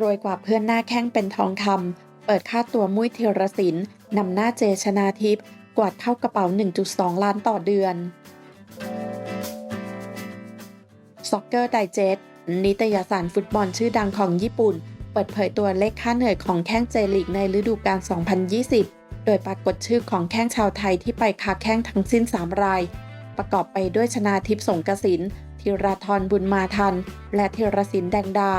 รวยกว่าเพื่อนหน้าแข้งเป็นทองคำเปิดค่าตัวมุ้ยเทรศิลป์นำหน้าเจชนาทิพย์กวาดเข้ากระเป๋า 1.2 ล้านต่อเดือนซ็อกเกอร์ไดเจตนิตยสารฟุตบอลชื่อดังของญี่ปุ่น เปิดเผยตัวเลขค่าเหนื่อยของแข้งเจลีกในฤดูกาล 2020 โดยปรากฏชื่อของแข้งชาวไทยที่ไปค้าแข้งทั้งสิ้น 3 ราย ประกอบไปด้วยชนาทิพย์สงกสินธีราธรบุญมาทัน และธีรศินแดงดา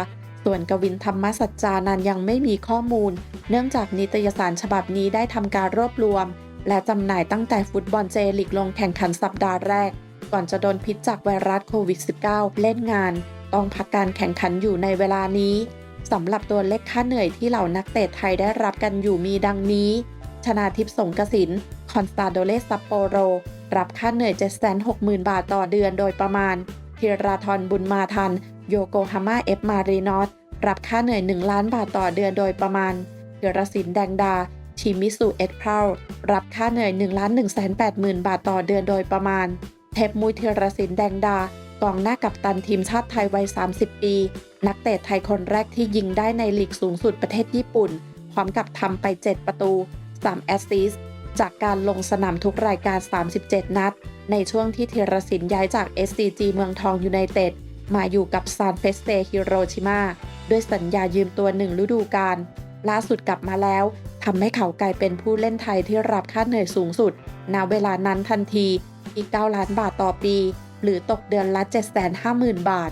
ส่วนกวินธรรมสัจจานันยังไม่มีข้อมูล เนื่องจากนิตยสารฉบับนี้ได้ทำการรวบรวม และจำหน่ายตั้งแต่ฟุตบอลเจลีกลงแข่งขันสัปดาห์แรก ก่อนจะโดนพิษจากไวรัสโควิด -19 เล่นงาน ต้องพักการแข่งขันอยู่ในเวลานี้สำหรับตัวเลขค่าเหนื่อยที่เหล่านักเตะไทยได้รับกันอยู่มีดังนี้ ชนาทิพย์สงกสินคอนสตาโดเลสซัปโปโร รับค่าเหนื่อย 760,000 บาทต่อเดือนโดยประมาณธีราธรบุญมาทัน โยโกฮาม่าเอฟมารีนอสรับค่าเหนื่อย 1 ล้านบาทต่อเดือนโดยประมาณเดรศินแดงดา ชิมิสุเอ็กเพารับค่าเหนื่อย 1 ล้าน1 8 0 0 0 0 บาทต่อเดือนโดยประมาณ เทพมุยเทรศินแดงดากองหน้ากัปตันทีมชาติไทยวัย 30 ปี นักเตะไทยคนแรกที่ยิงได้ในลีกสูงสุดประเทศญี่ปุ่น พร้อมกับทำไป 7 ประตู 3 แอสซิสต์จากการลงสนามทุกรายการ 37 นัด ในช่วงที่เทรศินย้ายจาก SCG เมืองทองยูไนเต็ดมาอยู่กับซานเฟสเตฮิโรชิมาด้วยสัญญายืมตัวหนึ่งฤดูกาลล่าสุดกลับมาแล้วทำให้เขากลายเป็นผู้เล่นไทยที่รับค่าเหนื่อยสูงสุดณเวลานั้นทันทีที่9ล้านบาทต่อปี หรือตกเดือนละ 750,000 บาท